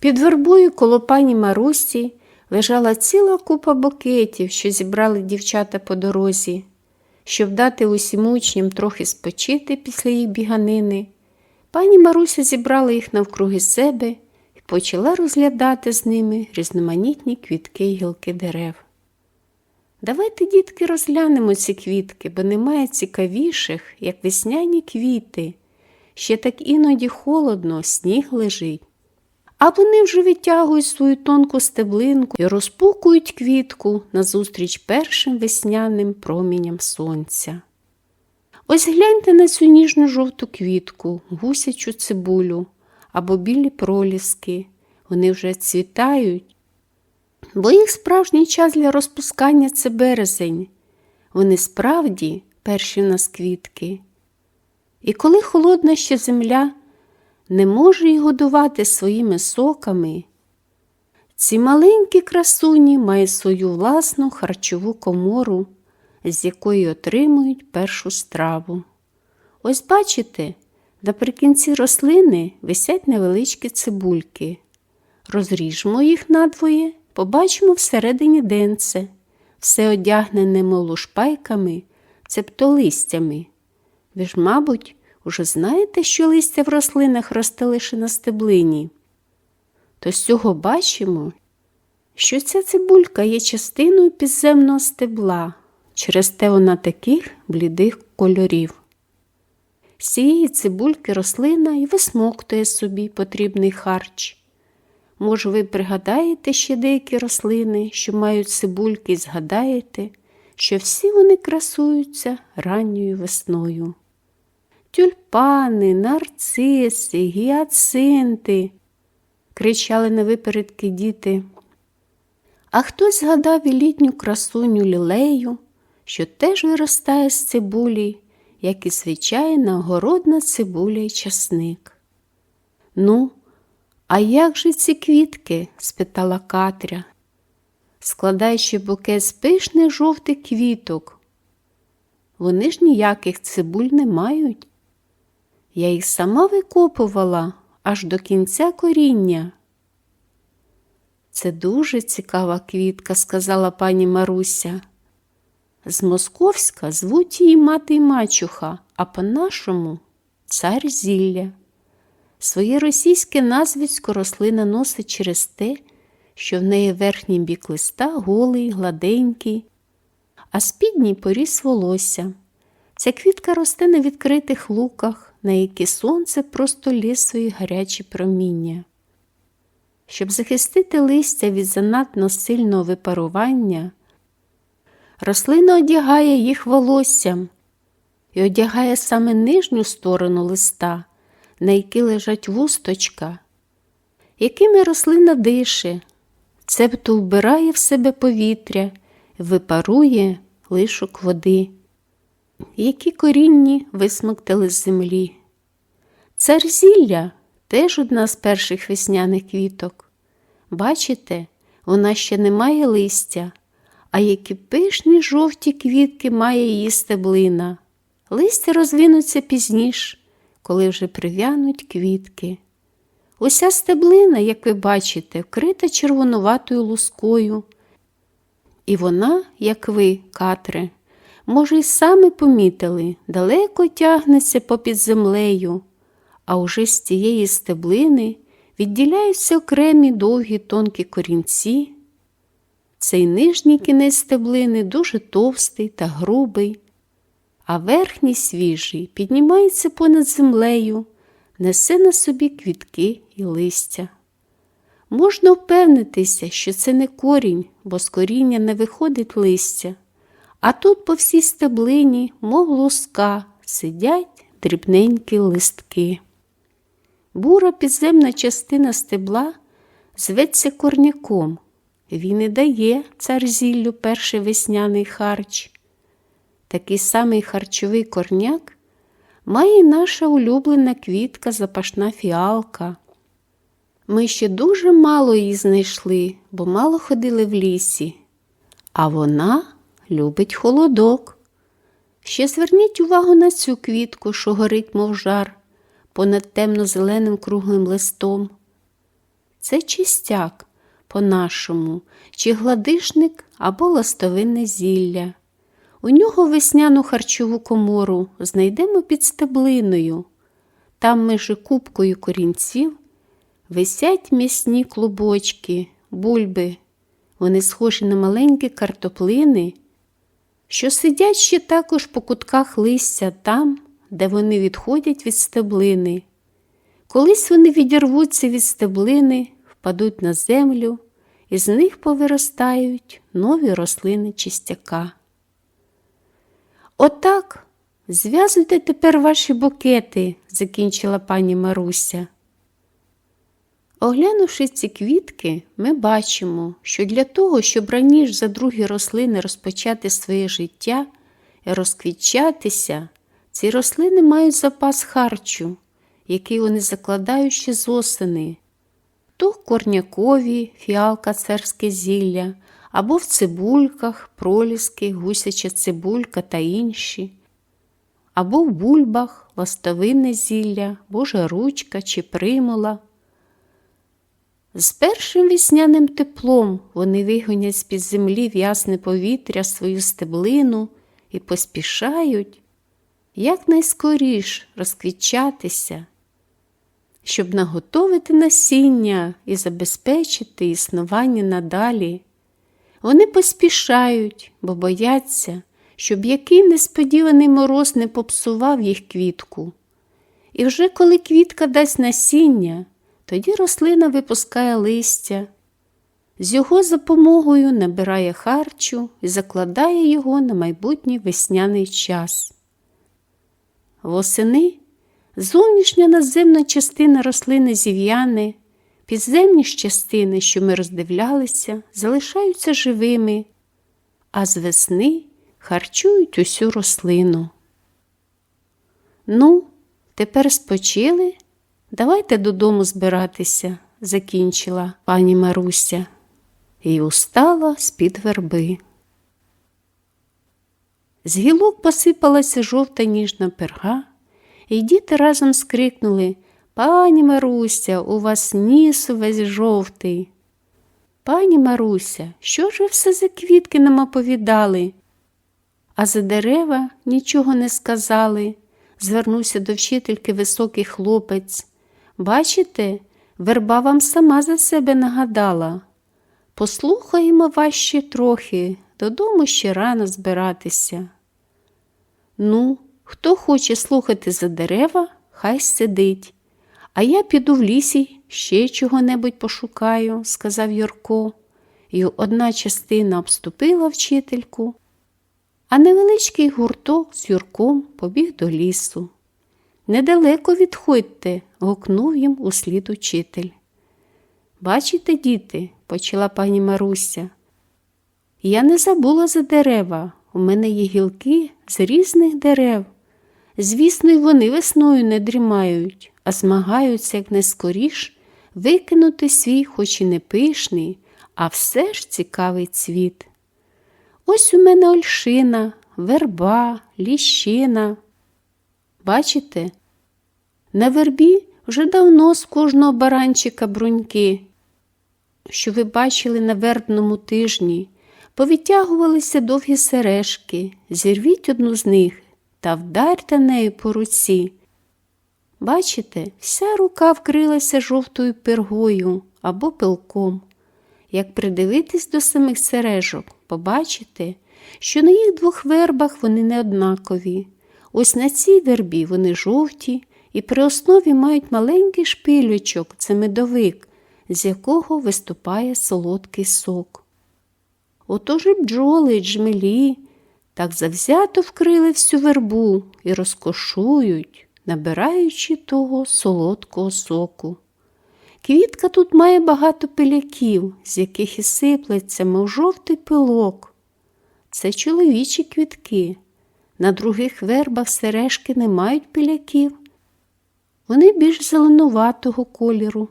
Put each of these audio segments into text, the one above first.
Під вербою коло пані Марусі лежала ціла купа букетів, що зібрали дівчата по дорозі, щоб дати усім учням трохи спочити після їх біганини. Пані Маруся зібрала їх навкруги себе і почала розглядати з ними різноманітні квітки й гілки дерев. Давайте, дітки, розглянемо ці квітки, бо немає цікавіших, як весняні квіти. Ще так іноді холодно, сніг лежить. А вони вже витягують свою тонку стеблинку і розпукують квітку назустріч першим весняним проміням сонця. Ось гляньте на цю ніжну жовту квітку, гусячу цибулю або білі проліски. Вони вже цвітають, бо їх справжній час для розпускання це березень. Вони справді перші в нас квітки. І коли холодна ще земля не може їх годувати своїми соками, ці маленькі красуні мають свою власну харчову комору, з якої отримують першу страву. Ось бачите, наприкінці рослини висять невеличкі цибульки. Розріжмо їх надвоє, побачимо всередині денце, все одягнене молушпайками, цебто листями. Ви ж, мабуть, уже знаєте, що листя в рослинах росте лише на стеблині. То з цього бачимо, що ця цибулька є частиною підземного стебла, через те вона таких блідих кольорів. З цієї цибульки рослина і висмоктує собі потрібний харч. Може, ви пригадаєте ще деякі рослини, що мають цибульки, і згадаєте, що всі вони красуються ранньою весною. Тюльпани, нарциси, гіацинти, кричали на випередки діти. А хтось згадав і літню красуню лілею, що теж виростає з цибулі, як і звичайна огородна цибуля й часник. Ну, а як же ці квітки? спитала Катря, складаючи букет з пишних жовтих квіток. Вони ж ніяких цибуль не мають. Я їх сама викопувала аж до кінця коріння. Це дуже цікава квітка, сказала пані Маруся. З Московська звуть її мати й мачуха, а по-нашому цар зілля. Своє російське назвисько рослина носить через те, що в неї верхній бік листа голий, гладенький, а спідній поріс волосся. Ця квітка росте на відкритих луках, на які сонце просто лє свої гарячі проміння. Щоб захистити листя від занадто сильного випарування, рослина одягає їх волоссям і одягає саме нижню сторону листа, на якій лежать вусточка, якими рослина дише, цебто вбирає в себе повітря, випарує лишок води, які корінні висмоктали з землі. Цар зілля теж одна з перших весняних квіток. Бачите, вона ще не має листя, а які пишні жовті квітки має її стеблина. Листя розвинуться пізніше, коли вже прив'януть квітки. Уся стеблина, як ви бачите, вкрита червонуватою лускою. І вона, як ви, Катре, може, й саме помітили, далеко тягнеться попід землею, а уже з цієї стеблини відділяються окремі довгі тонкі корінці. Цей нижній кінець стеблини дуже товстий та грубий, а верхній свіжий піднімається понад землею, несе на собі квітки і листя. Можна впевнитися, що це не корінь, бо з коріння не виходить листя, а тут по всій стеблині, мов луска, сидять дрібненькі листки. Бура підземна частина стебла зветься корняком. Він і дає цар зіллю перший весняний харч. Такий самий харчовий корняк має наша улюблена квітка запашна фіалка. Ми ще дуже мало її знайшли, бо мало ходили в лісі, а вона любить холодок. Ще зверніть увагу на цю квітку, що горить, мов жар, понад темно-зеленим круглим листом. Це чистяк, по-нашому, чи гладишник або ластовинне зілля. У нього весняну харчову комору знайдемо під стеблиною. Там межи кубкою корінців висять м'ясні клубочки, бульби. Вони схожі на маленькі картоплини, що сидять ще також по кутках листя там, де вони відходять від стеблини. Колись вони відірвуться від стеблини, впадуть на землю, і з них повиростають нові рослини чистяка. Отак зв'язуйте тепер ваші букети, закінчила пані Маруся. Оглянувши ці квітки, ми бачимо, що для того, щоб раніше за другі рослини розпочати своє життя і розквітчатися, ці рослини мають запас харчу, який вони закладають ще з осени. То корнякові, фіалка, царське зілля, або в цибульках, проліски, гусяча цибулька та інші, або в бульбах, ластовинне зілля, божа ручка чи примула. З першим вісняним теплом вони вигонять з-під землі в ясне повітря свою стеблину і поспішають якнайскоріш розквітчатися, щоб наготовити насіння і забезпечити існування надалі. Вони поспішають, бо бояться, щоб який несподіваний мороз не попсував їх квітку. І вже коли квітка дасть насіння, тоді рослина випускає листя, з його допомогою набирає харчу і закладає його на майбутній весняний час. Восени зовнішня наземна частина рослини зів'яне, підземні частини, що ми роздивлялися, залишаються живими, а з весни харчують усю рослину. Ну, тепер спочили. Давайте додому збиратися, закінчила пані Маруся і устала з-під верби. З гілок посипалася жовта ніжна перга, і діти разом скрикнули Пані Маруся, у вас ніс увесь жовтий. Пані Маруся, що ж ви все за квітки нам оповідали? А за дерева нічого не сказали, звернувся до вчительки високий хлопець. Бачите, верба вам сама за себе нагадала. Послухаємо вас ще трохи, додому ще рано збиратися. Ну, хто хоче слухати за дерева, хай сидить. А я піду в лісі ще чого-небудь пошукаю, сказав Юрко, і одна частина обступила вчительку, а невеличкий гурток з Юрком побіг до лісу. Недалеко відходьте, гукнув їм услід учитель. Бачите, діти, почала пані Маруся. Я не забула за дерева. У мене є гілки з різних дерев. Звісно, й вони весною не дрімають, а змагаються якнайскоріш викинути свій, хоч і не пишний, а все ж цікавий цвіт. Ось у мене ольшина, верба, ліщина. Бачите, на вербі вже давно з кожного баранчика бруньки, що ви бачили на вербному тижні, повитягувалися довгі сережки, зірвіть одну з них та вдарте нею по руці. Бачите, вся рука вкрилася жовтою пергою або пилком. Як придивитись до самих сережок, побачите, що на їх двох вербах вони не однакові. Ось на цій вербі вони жовті і при основі мають маленький шпилючок, це медовик, з якого виступає солодкий сок. Отож і бджоли, й джмелі так завзято вкрили всю вербу і розкошують, набираючи того солодкого соку. Квітка тут має багато пиляків, з яких і сиплеться, мов жовтий пилок. Це чоловічі квітки. На других вербах сережки не мають пиляків. Вони більш зеленуватого кольору.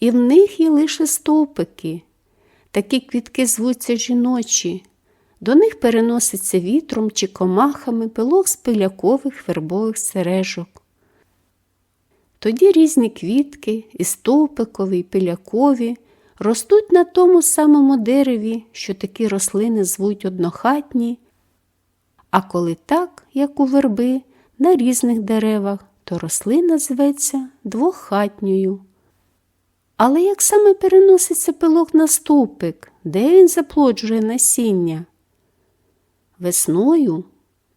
І в них є лише стовпики. Такі квітки звуться жіночі. До них переноситься вітром чи комахами пилок з пилякових вербових сережок. Тоді різні квітки, і стовпикові, і пилякові, ростуть на тому самому дереві, що такі рослини звуть однохатні, а коли так, як у верби, на різних деревах, то рослина зветься двоххатньою. Але як саме переноситься пилок на стовпик, де він заплоджує насіння? Весною,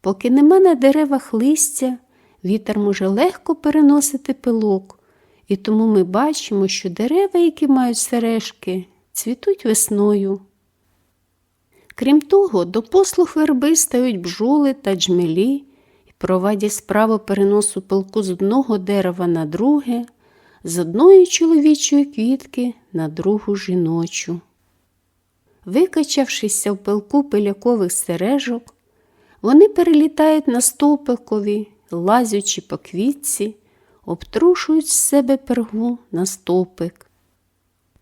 поки нема на деревах листя, вітер може легко переносити пилок, і тому ми бачимо, що дерева, які мають сережки, цвітуть весною. Крім того, до послуг верби стають бджоли та джмелі провадять справу переносу пилку з одного дерева на друге, з одної чоловічої квітки на другу жіночу. Викачавшися в пилку пилякових сережок, вони перелітають на стовпикові, лазячи по квітці, обтрушують з себе пергу на стовпик.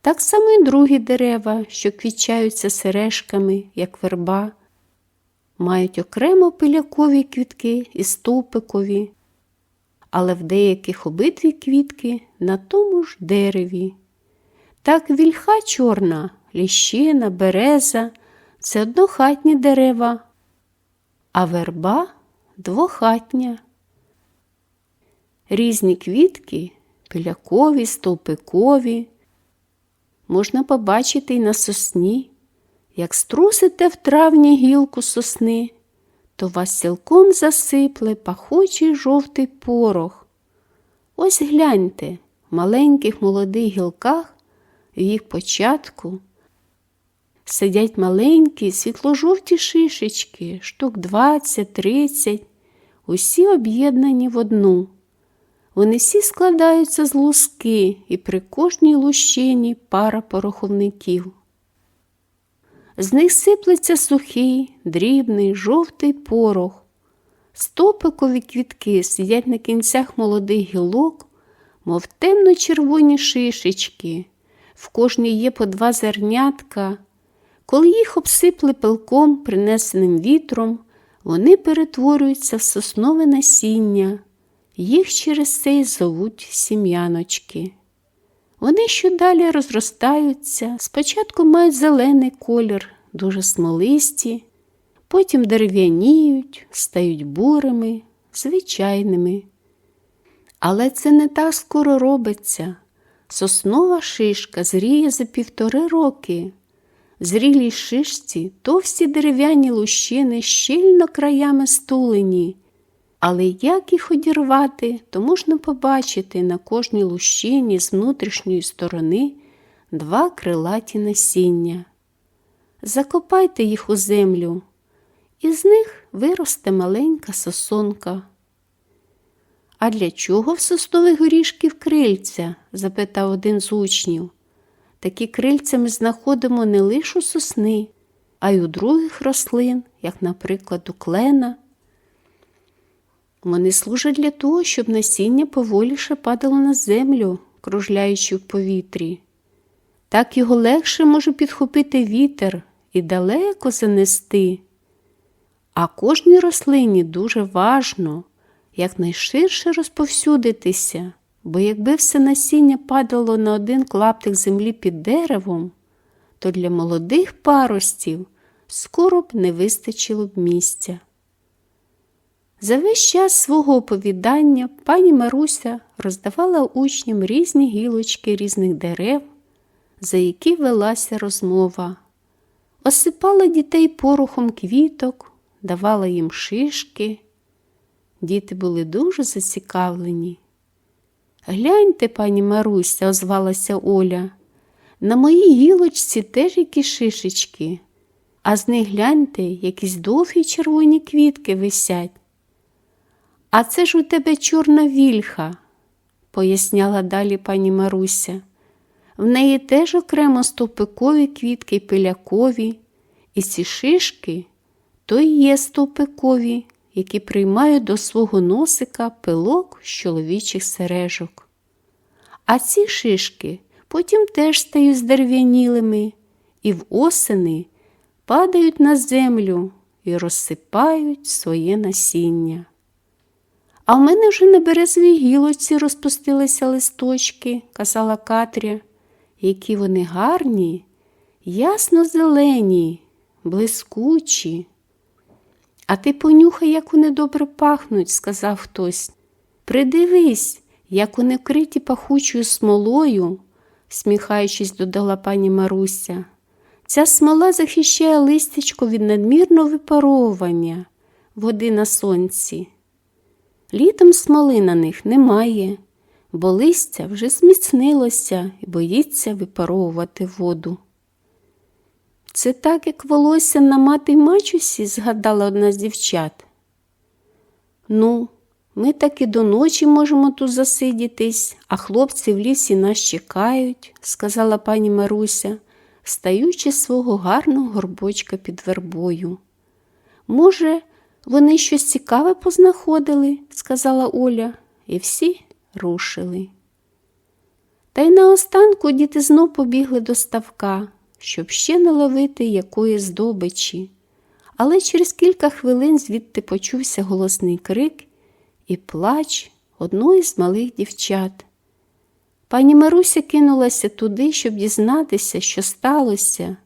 Так само і другі дерева, що квітчаються сережками, як верба, мають окремо пилякові квітки і стовпикові, але в деяких обидві квітки на тому ж дереві. Так вільха чорна, ліщина, береза це однохатні дерева, а верба двохатня. Різні квітки, пилякові, стовпикові, можна побачити й на сосні. Як струсите в травні гілку сосни, то вас цілком засипле пахучий жовтий порох. Ось гляньте, в маленьких молодих гілках, в їх початку сидять маленькі світло-жовті шишечки, штук 20-30, усі об'єднані в одну. Вони всі складаються з луски, і при кожній лущині пара пороховників. З них сиплеться сухий, дрібний, жовтий порох. Стопикові квітки сидять на кінцях молодих гілок, мов темно-червоні шишечки. В кожній є по два зернятка. Коли їх обсипли пилком, принесеним вітром, вони перетворюються в соснове насіння. Їх через це й зовуть сім'яночки. Вони щодалі розростаються, спочатку мають зелений колір, дуже смолисті, потім дерев'яніють, стають бурими, звичайними. Але це не так скоро робиться. Соснова шишка зріє за півтори роки. В зрілій шишці товсті дерев'яні лущини щільно краями стулені. Але як їх одірвати, то можна побачити на кожній лущині з внутрішньої сторони два крилаті насіння. Закопайте їх у землю, і з них виросте маленька сосонка. А для чого в соснових горішків крильця? запитав один з учнів. Такі крильця ми знаходимо не лише у сосни, а й у других рослин, як, наприклад, у клена. Вони служать для того, щоб насіння поволіше падало на землю, кружляючи в повітрі. Так його легше може підхопити вітер і далеко занести. А кожній рослині дуже важно якнайширше розповсюдитися, бо якби все насіння падало на один клаптик землі під деревом, то для молодих паростів скоро б не вистачило б місця. За весь час свого оповідання пані Маруся роздавала учням різні гілочки різних дерев, за які велася розмова, осипала дітей порохом квіток, давала їм шишки. Діти були дуже зацікавлені. Гляньте, пані Маруся, озвалася Оля, на моїй гілочці теж якісь шишечки, а з них гляньте, якісь довгі червоні квітки висять. А це ж у тебе чорна вільха, поясняла далі пані Маруся. В неї теж окремо стовпикові квітки пилякові, і ці шишки то й є стовпикові, які приймають до свого носика пилок з чоловічих сережок. А ці шишки потім теж стають здерев'янілими і в осени падають на землю і розсипають своє насіння. А в мене вже на березовій гілочці розпустилися листочки, казала Катря. Які вони гарні, ясно зелені, блискучі. А ти понюхай, як вони добре пахнуть, сказав хтось. Придивись, як вони вкриті пахучою смолою, сміхаючись, додала пані Маруся. Ця смола захищає листячко від надмірного випаровування води на сонці. Літом смоли на них немає, бо листя вже зміцнилося і боїться випаровувати воду. Це так, як волосся на мати мачусі, згадала одна з дівчат. Ну, ми так і до ночі можемо тут засидітись, а хлопці в лісі нас чекають, сказала пані Маруся, встаючи з свого гарного горбочка під вербою. Може, вони щось цікаве познаходили, сказала Оля, і всі рушили. Та й наостанку діти знов побігли до ставка, щоб ще наловити якої здобичі. Але через кілька хвилин звідти почувся голосний крик і плач одної з малих дівчат. Пані Маруся кинулася туди, щоб дізнатися, що сталося.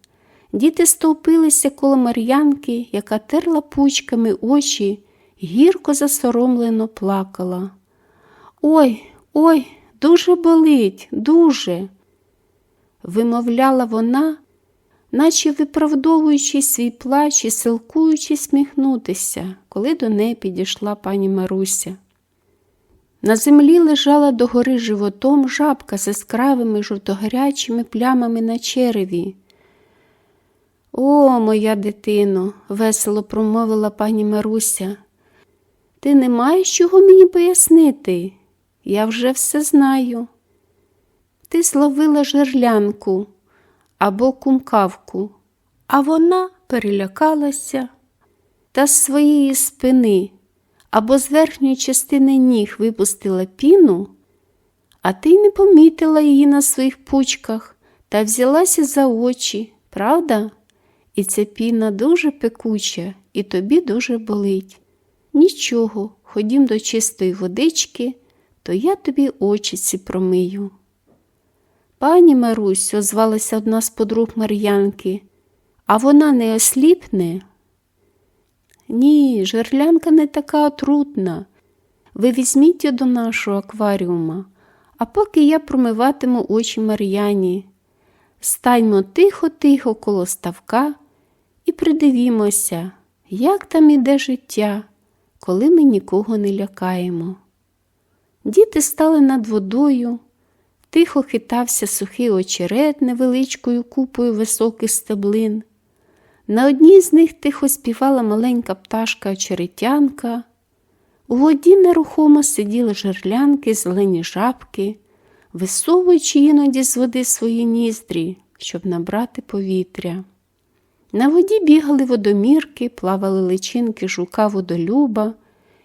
Діти стовпилися коло Мар'янки, яка терла пучками очі, гірко засоромлено плакала. Ой, ой, дуже болить, дуже, вимовляла вона, наче виправдовуючи свій плач і силкуючи сміхнутися, коли до неї підійшла пані Маруся. На землі лежала догори животом жабка з яскравими жовтогарячими плямами на череві. О, моя дитино, весело промовила пані Маруся. Ти не маєш чого мені пояснити? Я вже все знаю. Ти зловила жерлянку або кумкавку, а вона перелякалася та з своєї спини або з верхньої частини ніг випустила піну, а ти не помітила її на своїх пучках та взялася за очі, правда? І ця піна дуже пекуча, і тобі дуже болить. Нічого, ходім до чистої водички, то я тобі очі ці промию. Пані Марусь, озвалася одна з подруг Мар'янки, а вона не осліпне? Ні, жерлянка не така отрутна. Ви візьміть її до нашого акваріума, а поки я промиватиму очі Мар'яні. Станьмо тихо-тихо коло ставка придивімося, як там іде життя, коли ми нікого не лякаємо. Діти стали над водою, тихо хитався сухий очерет невеличкою купою високих стеблин. На одній з них тихо співала маленька пташка очеретянка. У воді нерухомо сиділи жерлянки, зелені жабки, висовуючи іноді з води свої ніздрі, щоб набрати повітря. На воді бігали водомірки, плавали личинки жука водолюба,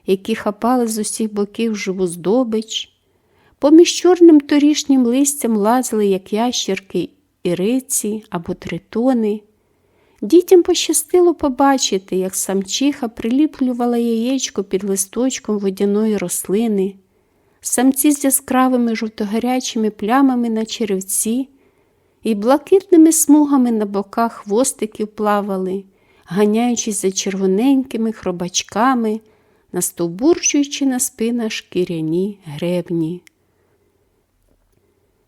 які хапали з усіх боків живу здобич. Поміж чорним торішнім листям лазили, як ящерки, іриці або тритони. Дітям пощастило побачити, як самчиха приліплювала яєчко під листочком водяної рослини. Самці з яскравими жовтогарячими плямами на черевці і блакитними смугами на боках хвостиків плавали, ганяючись за червоненькими хробачками, настовбурчуючи на спинах шкіряні гребні.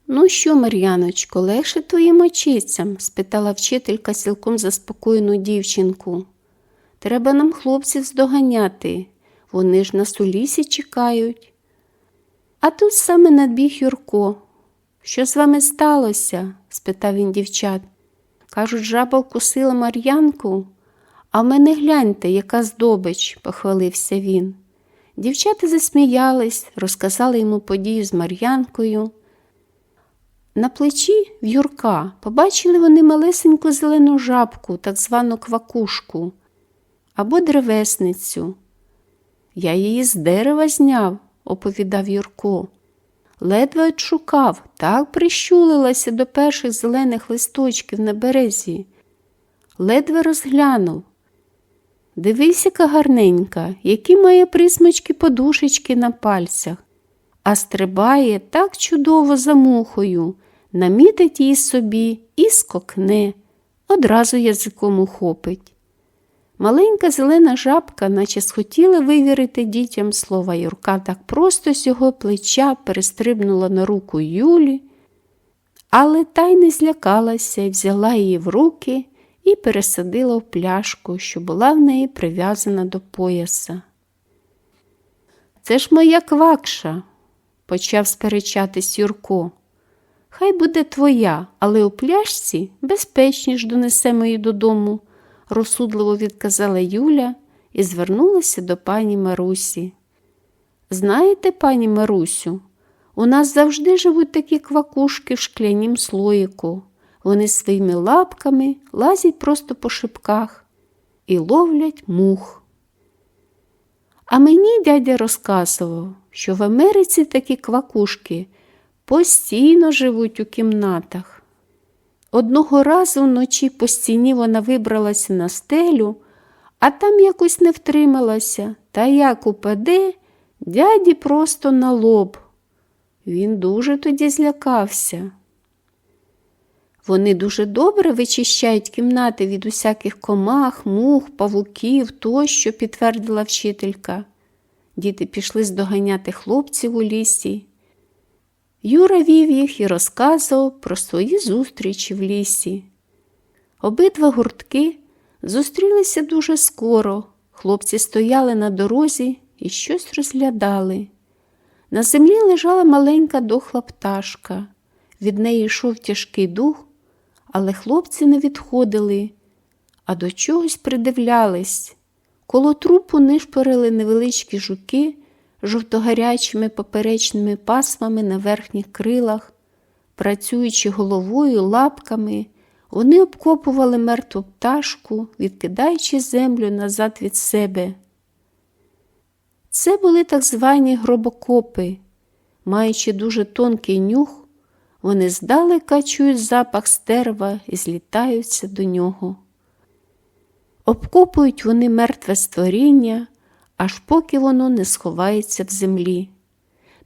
Ну що, Мар'яночко, легше твоїм очицям? спитала вчителька цілком заспокоєну дівчинку. Треба нам хлопців здоганяти, вони ж нас у лісі чекають. А тут саме надбіг Юрко. Що з вами сталося? спитав він дівчат. Кажуть, жаба вкусила Мар'янку, а в мене гляньте, яка здобич, похвалився він. Дівчата засміялись, розказали йому подію з Мар'янкою. На плечі в Юрка побачили вони малесеньку зелену жабку, так звану квакушку або древесницю. Я її з дерева зняв, оповідав Юрко. Ледве відшукав, так прищулилася до перших зелених листочків на березі. Ледве розглянув. дивись, яка гарненька, які має присмачки подушечки на пальцях, а стрибає так чудово за мухою, намітить її собі і скокне, одразу язиком ухопить. Маленька зелена жабка, наче схотіла вивірити дітям слова Юрка, так просто з його плеча перестрибнула на руку Юлі, але та й не злякалася і взяла її в руки і пересадила в пляшку, що була в неї прив'язана до пояса. Це ж моя квакша, почав сперечатись Юрко. Хай буде твоя, але у пляшці безпечніш донесемо її додому, розсудливо відказала Юля і звернулася до пані Марусі. Знаєте, пані Марусю, у нас завжди живуть такі квакушки в шклянім слоїку. Вони своїми лапками лазять просто по шипках і ловлять мух. А мені дядя розказував, що в Америці такі квакушки постійно живуть у кімнатах. Одного разу вночі по стіні вона вибралася на стелю, а там якось не втрималася, та як упаде дяді просто на лоб. Він дуже тоді злякався. Вони дуже добре вичищають кімнати від усяких комах, мух, павуків тощо, підтвердила вчителька. Діти пішли здоганяти хлопців у лісі. Юра вів їх і розказував про свої зустрічі в лісі. Обидва гуртки зустрілися дуже скоро. Хлопці стояли на дорозі і щось розглядали. На землі лежала маленька дохла пташка. Від неї йшов тяжкий дух, але хлопці не відходили, а до чогось придивлялись. Коло трупу нишпорили невеличкі жуки жовтогарячими поперечними пасмами на верхніх крилах, працюючи головою, лапками, вони обкопували мертву пташку, відкидаючи землю назад від себе. Це були так звані гробокопи, маючи дуже тонкий нюх, вони здалека чують запах стерва і злітаються до нього. Обкопують вони мертве створіння, аж поки воно не сховається в землі.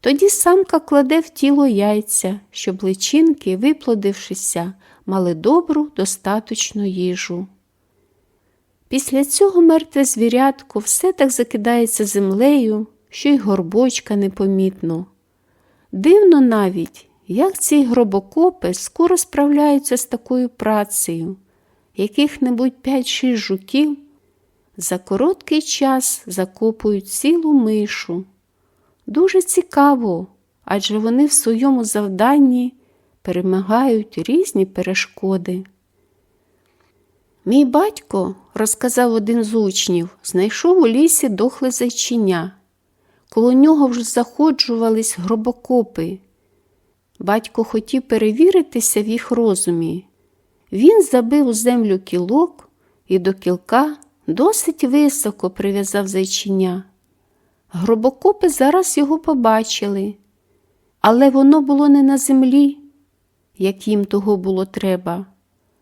Тоді самка кладе в тіло яйця, щоб личинки, виплодившися, мали добру, достаточну їжу. Після цього мертве звірятко все так закидається землею, що й горбочка непомітно. Дивно навіть, як ці гробокопи скоро справляються з такою працею, яких-небудь 5-6 жуків за короткий час закопують цілу мишу. Дуже цікаво, адже вони в своєму завданні перемагають різні перешкоди. Мій батько, розказав один з учнів, знайшов у лісі дохле зайчиня. Коло нього вже заходжувались гробокопи. Батько хотів перевіритися в їх розумі. Він забив у землю кілок і до кілка досить високо прив'язав зайчиня. Гробокопи зараз його побачили, але воно було не на землі, як їм того було треба.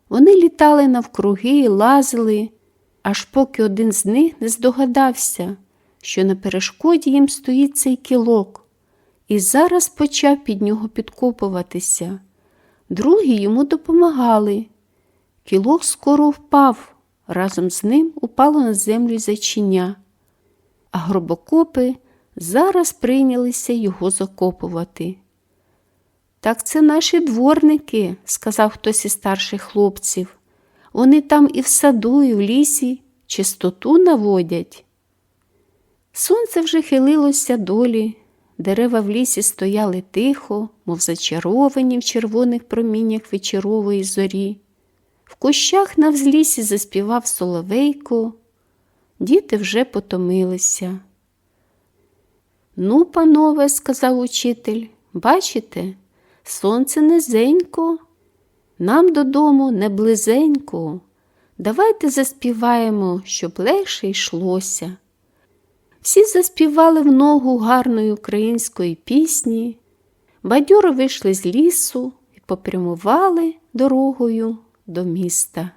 Вони літали навкруги лазили, аж поки один з них не здогадався, що на перешкоді їм стоїть цей кілок, і зараз почав під нього підкопуватися. Другі йому допомагали. Кілок скоро впав, разом з ним упало на землю зайчиня, а гробокопи зараз прийнялися його закопувати. Так це наші дворники, сказав хтось із старших хлопців. Вони там і в саду, і в лісі чистоту наводять. Сонце вже хилилося долі, дерева в лісі стояли тихо, мов зачаровані в червоних проміннях вечорової зорі. В кущах на взлісі заспівав соловейко, діти вже потомилися. Ну, панове, сказав учитель, бачите, сонце низенько, нам додому не близенько. Давайте заспіваємо, щоб легше йшлося. Всі заспівали в ногу гарної української пісні, бадьоро вийшли з лісу і попрямували дорогою до міста.